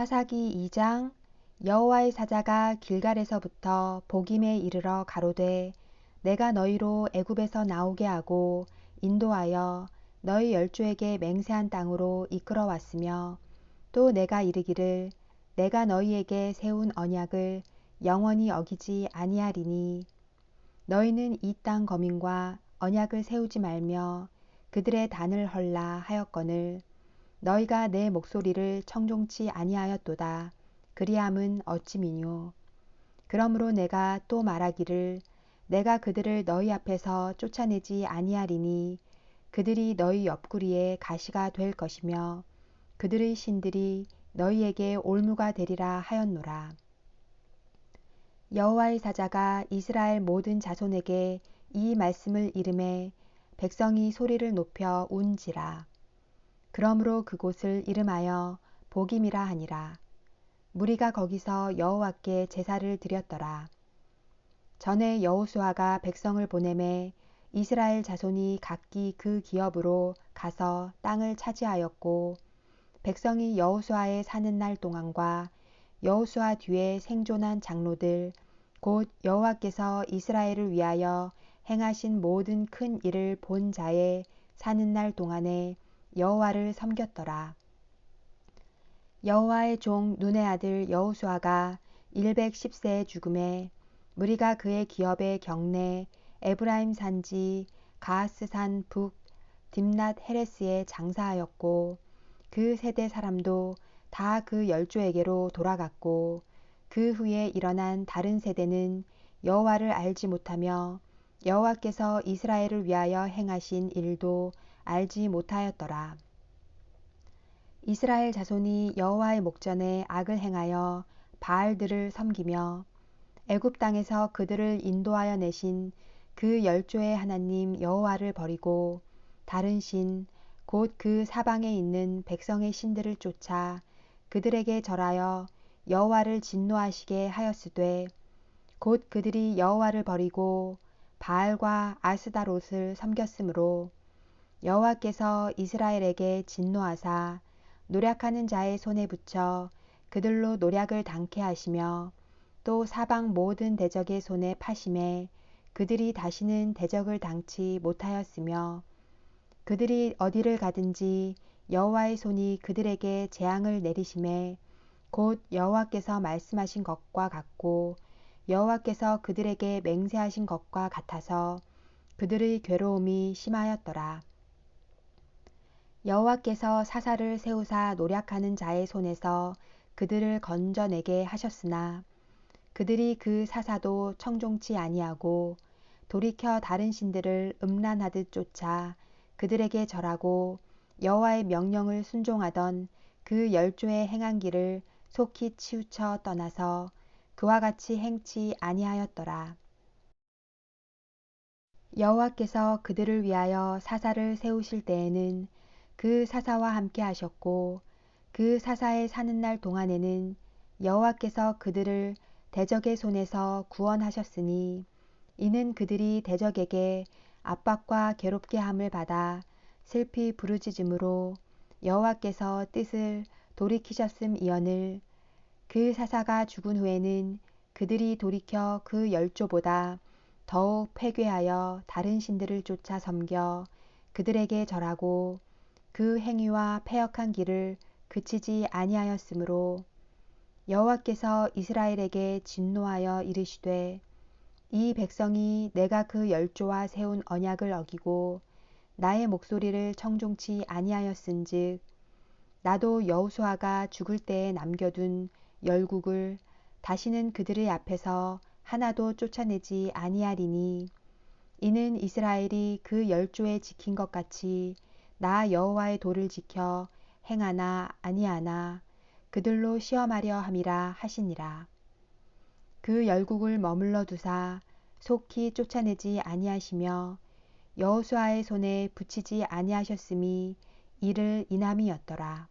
사사기 2장 여호와의 사자가 길갈에서부터 복임에 이르러 가로되 내가 너희로 애굽에서 나오게 하고 인도하여 너희 열조에게 맹세한 땅으로 이끌어 왔으며 또 내가 이르기를 내가 너희에게 세운 언약을 영원히 어기지 아니하리니 너희는 이 땅 거민과 언약을 세우지 말며 그들의 단을 헐라 하였거늘 너희가 내 목소리를 청종치 아니하였도다. 그리함은 어찌미뇨. 그러므로 내가 또 말하기를 내가 그들을 너희 앞에서 쫓아내지 아니하리니 그들이 너희 옆구리에 가시가 될 것이며 그들의 신들이 너희에게 올무가 되리라 하였노라. 여호와의 사자가 이스라엘 모든 자손에게 이 말씀을 이름해 백성이 소리를 높여 운지라. 그러므로 그곳을 이름하여 복임이라 하니라. 무리가 거기서 여호와께 제사를 드렸더라. 전에 여호수아가 백성을 보내매 이스라엘 자손이 각기 그 기업으로 가서 땅을 차지하였고 백성이 여호수아에 사는 날 동안과 여호수아 뒤에 생존한 장로들 곧 여호와께서 이스라엘을 위하여 행하신 모든 큰 일을 본 자의 사는 날 동안에 여호와를 섬겼더라. 여호와의 종 눈의 아들 여호수아가 110세에 죽음에 무리가 그의 기업의 경내 에브라임 산지 가하스산 북 딥낫 헤레스에 장사하였고 그 세대 사람도 다 그 열조에게로 돌아갔고 그 후에 일어난 다른 세대는 여호와를 알지 못하며 여호와께서 이스라엘을 위하여 행하신 일도 알지 못하였더라. 이스라엘 자손이 여호와의 목전에 악을 행하여 바알들을 섬기며 애굽 땅에서 그들을 인도하여 내신 그 열조의 하나님 여호와를 버리고 다른 신 곧 그 사방에 있는 백성의 신들을 쫓아 그들에게 절하여 여호와를 진노하시게 하였으되 곧 그들이 여호와를 버리고 바알과 아스다롯을 섬겼으므로 여호와께서 이스라엘에게 진노하사 노략하는 자의 손에 붙여 그들로 노략을 당케 하시며 또 사방 모든 대적의 손에 파심해 그들이 다시는 대적을 당치 못하였으며 그들이 어디를 가든지 여호와의 손이 그들에게 재앙을 내리심에 곧 여호와께서 말씀하신 것과 같고 여호와께서 그들에게 맹세하신 것과 같아서 그들의 괴로움이 심하였더라. 여호와께서 사사를 세우사 노략하는 자의 손에서 그들을 건져내게 하셨으나 그들이 그 사사도 청종치 아니하고 돌이켜 다른 신들을 음란하듯 쫓아 그들에게 절하고 여호와의 명령을 순종하던 그 열조의 행한 길을 속히 치우쳐 떠나서 그와 같이 행치 아니하였더라. 여호와께서 그들을 위하여 사사를 세우실 때에는 그 사사와 함께 하셨고 그 사사에 사는 날 동안에는 여호와께서 그들을 대적의 손에서 구원하셨으니 이는 그들이 대적에게 압박과 괴롭게 함을 받아 슬피 부르짖음으로 여호와께서 뜻을 돌이키셨음이언을 그 사사가 죽은 후에는 그들이 돌이켜 그 열조보다 더욱 폐괴하여 다른 신들을 쫓아 섬겨 그들에게 절하고 그 행위와 패역한 길을 그치지 아니하였으므로 여호와께서 이스라엘에게 진노하여 이르시되 이 백성이 내가 그 열조와 세운 언약을 어기고 나의 목소리를 청종치 아니하였은즉 나도 여호수아가 죽을 때에 남겨둔 열국을 다시는 그들의 앞에서 하나도 쫓아내지 아니하리니 이는 이스라엘이 그 열조에 지킨 것 같이 나 여호와의 도를 지켜 행하나 아니하나 그들로 시험하려 함이라 하시니라. 그 열국을 머물러 두사 속히 쫓아내지 아니하시며 여호수아의 손에 붙이지 아니하셨음이 이를 인함이었더라.